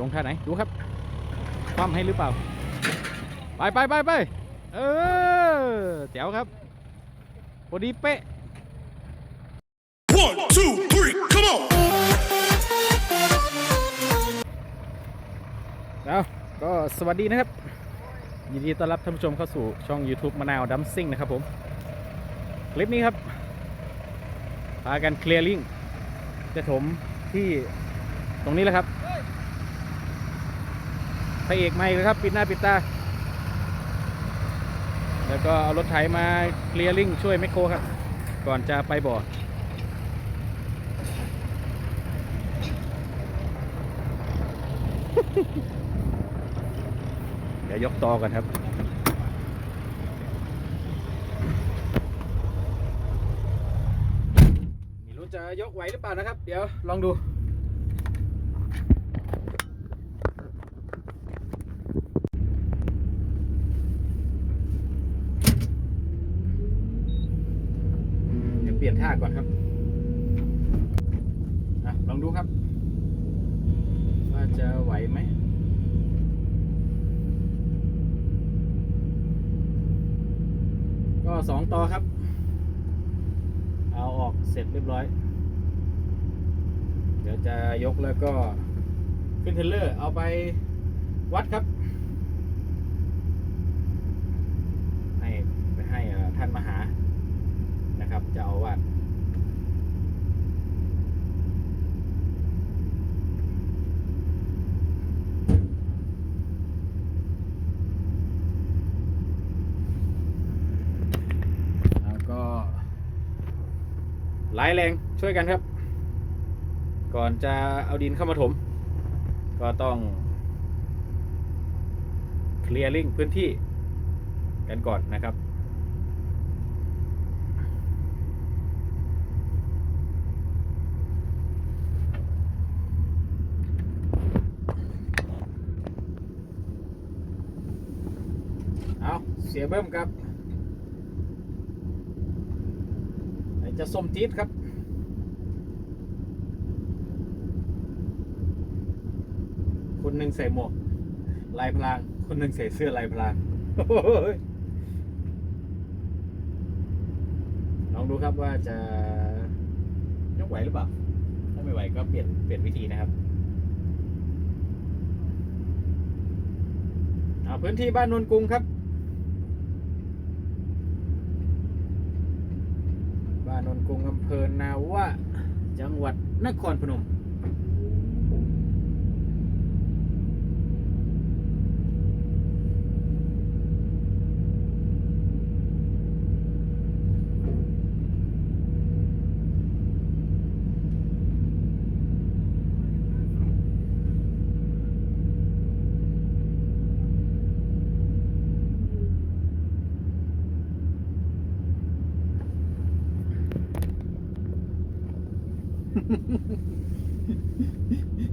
ลงท่าไหน ดูครับคว่ำให้หรือเปล่า ไปไปไปไปเออแจ๋วครับพอดีเป๊ะ One, two, three, come on! แล้วก็สวัสดีนะครับ ยินดีต้อนรับท่านผู้ชมเข้าสู่ช่อง YouTube มะนาวดัมซิ่งนะครับผม คลิปนี้ครับ พากันเคลียร์ลิงจะถมที่ตรงนี้แหละครับ พระเอกไม่เลยครับ ปิดหน้าปิดตา แล้วก็เอารถไถมาเคลียร์ลิงช่วยแมคโครครับ ก่อนจะไปบ่อเดี๋ยวยกต่อกันครับไม่รู้จะยกไหวหรือเปล่านะครับ เดี๋ยวลองดู เดี๋ยวเปลี่ยนท่าก่อนครับอะลองดูครับ ว่าจะไหวไหม ก็ สองต่อครับ เอาออกเสร็จเรียบร้อย เดี๋ยวจะยกแล้วก็ขึ้นเทเลอร์เอาไปวัดครับ ให้ไปให้เอ่อท่านมหานะครับเจะเอาวาด แล้วก็ ไล่แรงช่วยกันครับ ก่อนจะเอาดินเข้ามาถม ก็ต้องเคลียร์ลิงพื้นที่กันก่อนนะครับเอาเสียเบิ้มครับ ไหน จะส้มจี๊ดครับคนหนึ่งใส่หมวกลายพลาง คนหนึ่งใส่เสื้อลายพลางลองดูครับว่าจะยกไหวหรือเปล่า ถ้าไม่ไหวก็เปลี่ยนเปลี่ยนวิธีนะครับเอาพื้นที่บ้านนนกรุงครับานนนกรุงอำเภอนาวะจังหวัดนครพนม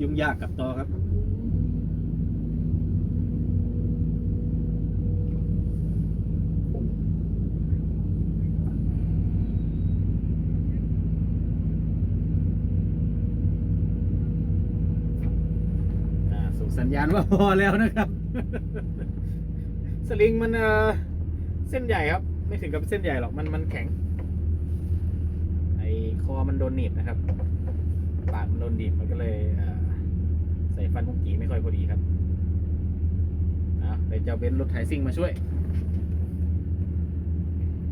ยุ่งยากกับตอครับอ่าส่งสัญญาณว่าพอแล้วนะครับ สลิงมันเออเส้นใหญ่ครับ ไม่ถึงกับเส้นใหญ่หรอกมันมันแข็ง ไอคอมันโดนหนีบนะครับ ปากมันโดนดีบมันก็เลยใส่ฟันพุงกีไม่ค่อยพอดีครับนะเดี๋ยวจะเบนรถไถซิ่งมาช่วย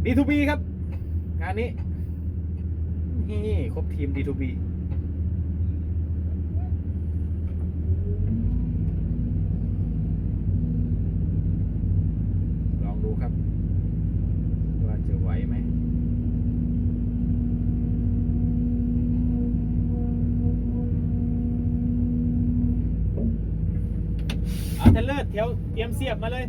D2B ครับ งานนี้ นี่ครบทีม D2B เทเลอร์เทียวเตรียมเสียบมาเลย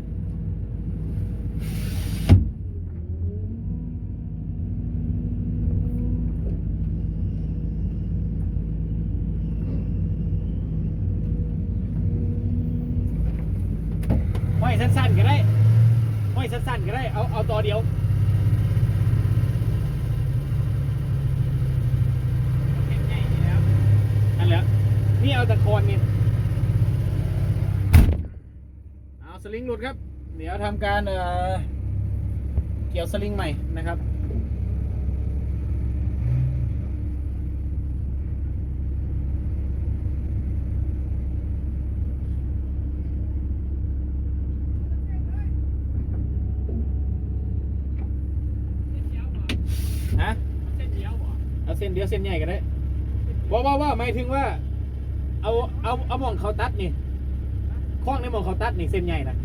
ห้อยสั้นๆก็ได้ห้อยสั้นๆก็ได้ เอาเอาต่อเดียว นั่นแหละ นี่เอาตะโคนนี่ ลิงหลุ ดครับ เดี๋ยวทำการเอ่อเกี่ยวสลิงใหม่นะครับฮะเอาเส้นเดียวเส้นใหญ่ก็ได้ว่าว่าว่าหมายถึงว่า เอาเอาเอาหมองเขาตัดนี่คล้องในหมองเขาตัดนี่เส้นใหญ่นะ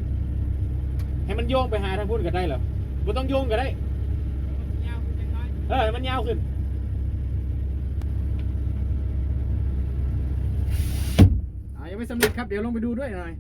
ให้มันโยงไปหาทางพุ่นก็ได้เหรอบ่ต้องโยงก็ได้เออให้มันยาวขึ้น อ่ายังไม่สำเร็จครับ เดี๋ยวลงไปดูด้วยหน่อย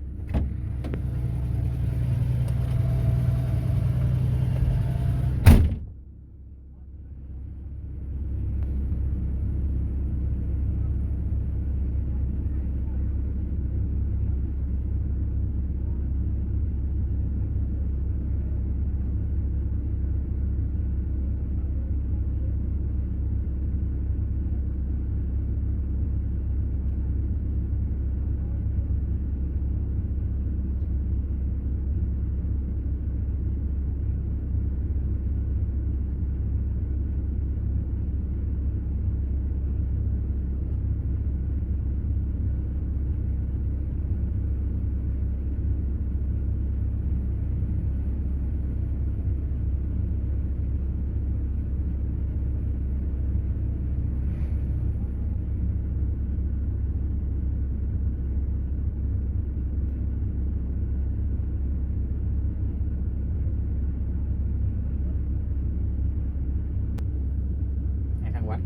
ให้ทางวัด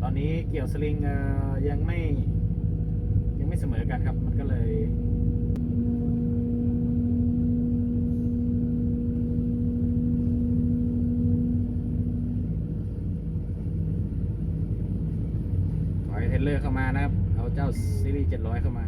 ตอ นี้เกี่ยวสลิงยังไม่ยังไม่เสมอกันครับ มันก็เลยถอยเทนเลอร์เข้ามานะครับ เอาเจ้าซีรีส์700 เข้ามา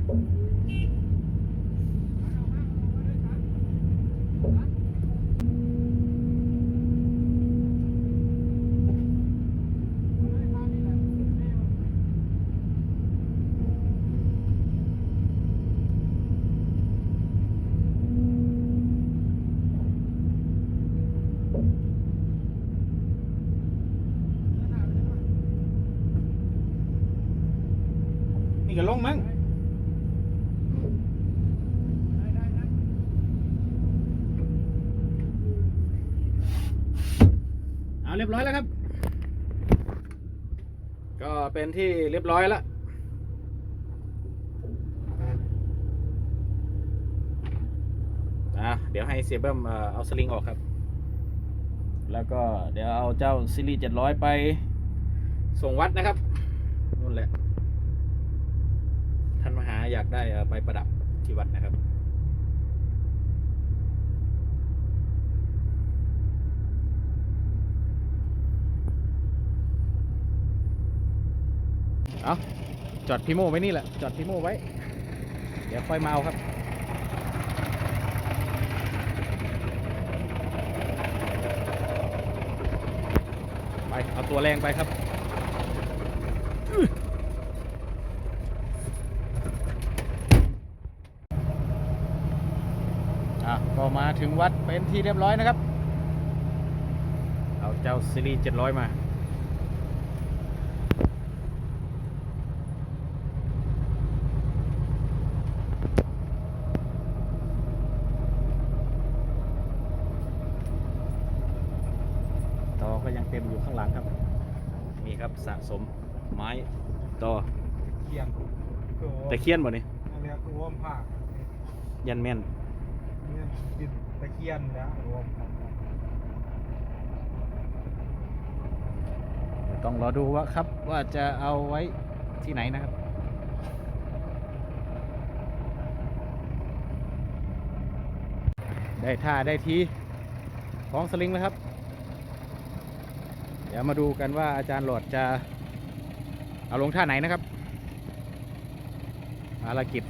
นี่ก็ลงมั้งเอาเรียบร้อยแล้วครับ ก็เป็นที่เรียบร้อยแล้วอะเดี๋ยวให้เสียเบิ้มเอาสลิงออกครับ แล้วก็เดี๋ยวเอาเจ้าซีรีส์700ไปส่งวัดนะครับนู่นแหละ อยากได้ไปประดับที่วัดนะครับเอาจอดพิโมไว้นี่แหละ จอดพิโมไว้ เดี๋ยวค่อยมาเอาครับ ไป เอาตัวแรงไปครับ อะก็มา ถึงวัดเป็นที่เรียบร้อยนะครับ เอาเจ้าซีรีส์700 มาต่อก็ยังเต็มอยู่ข้างหลังครับนี่ครับสะสมไม้ต่อเคียนคือตะเคียนบ่นี่อันเนี้ยคือรวมภาคยันแม่น เนี่ยติดตะ เคียนนะรวมต้องรอดูว่าครับว่าจะเอาไว้ที่ไหนนะครับได้ท่าได้ทีของสลิงแล้วครับ เดี๋ยวมาดูกันว่าอาจารย์โหลดจะเอาลงท่าไหนนะครับภารกิจ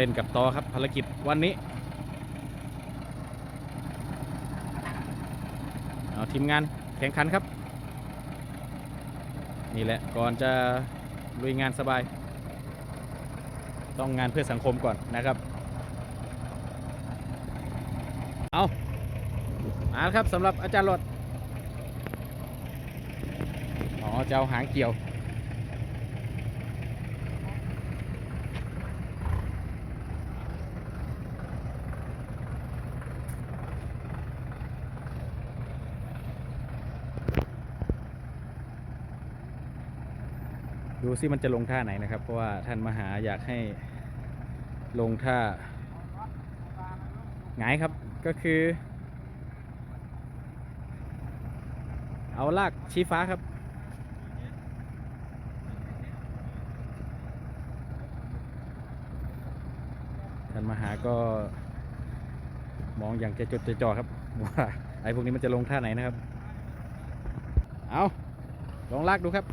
เล่นกับต่อครับภารกิจวันนี้เอาทีมงานแข่งขันครับ นี่แหละก่อนจะลุยงานสบาย ต้องงานเพื่อสังคมก่อนนะครับ เอามาครับสำหรับอาจารย์หลดอ๋อจะเอาหางเกี่ยว ดูซิมันจะลงท่าไหนนะครับ เพราะว่าท่านมหาอยากให้ลงท่าหงายครับก็คือ เอาลากชี้ฟ้าครับ ท่านมหาก็มองอย่างจะจดจะจ่อครับว่าไอ้พวกนี้มันจะลงท่าไหนนะครับ เอาลองลากดูครับ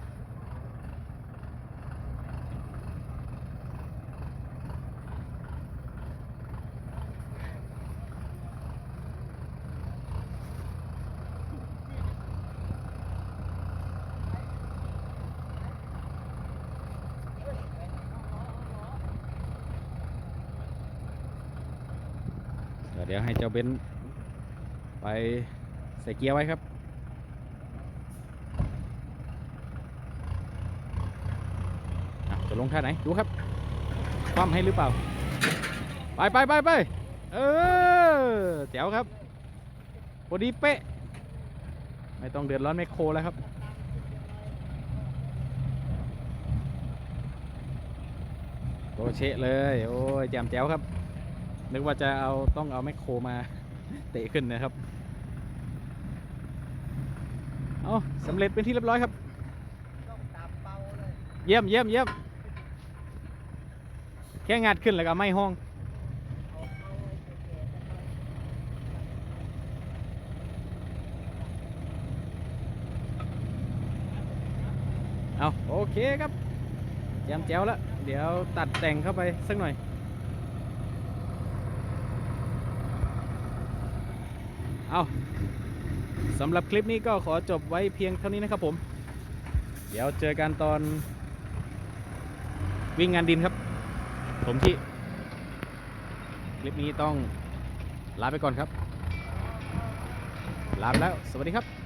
เดี๋ยวให้เจ้าเบนไปใส่เกียร์ไว้ครับจะลงท่าไหน ดูครับคว่ำให้หรือเปล่า ไปไปไปไปเออแจ๋วครับพอดีเป๊ะ ไม่ต้องเดือดร้อนแมคโครแล้วครับโอเชะเลย โอ้ยแจมแจ๋วครับ นึกว่าจะเอาต้องเอาแมคโครมาเตะขึ้นนะครับ เอาสำเร็จเป็นที่เรียบร้อยครับเยี่ยมเยี่ยมเยี่ยมแค่งัดขึ้นแล้วก็ไม่ห้องเอาโอเคครับแจมแจ๋วแล้ว เดี๋ยวตัดแต่งเข้าไปสักหน่อย เอาสำหรับคลิปนี้ก็ขอจบไว้เพียงเท่านี้นะครับผม เดี๋ยวเจอกันตอนวิ่งงานดินครับ ผมที่ คลิปนี้ต้องลาไปก่อนครับ ลาไปแล้ว สวัสดีครับ